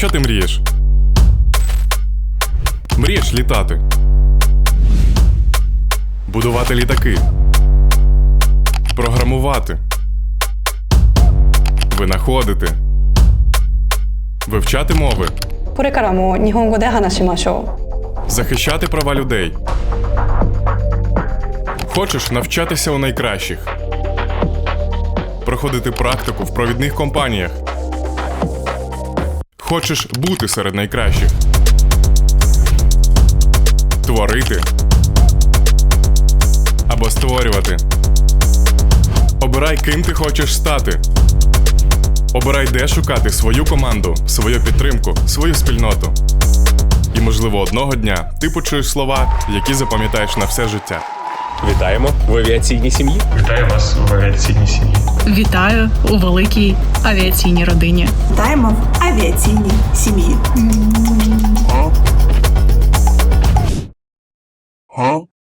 що ти мрієш? Мрієш літати. Будувати літаки. Програмувати. Винаходити. Вивчати мови. これからも日本語で話しましょ Захищати права людей. Хочеш навчатися у найкращих. Проходити практику в провідних компаніях. Хочеш бути серед найкращих. Творити. Або створювати. Обирай, ким ти хочеш стати. Обирай, де шукати свою команду, свою підтримку, свою спільноту. І, можливо, одного дня ти почуєш слова, які запам'ятаєш на все життя. Вітаємо в авіаційній сім'ї. Вітаю вас в авіаційній сім'ї. Вітаю у великій авіаційній родині. Вітаємо в авіаційній сім'ї.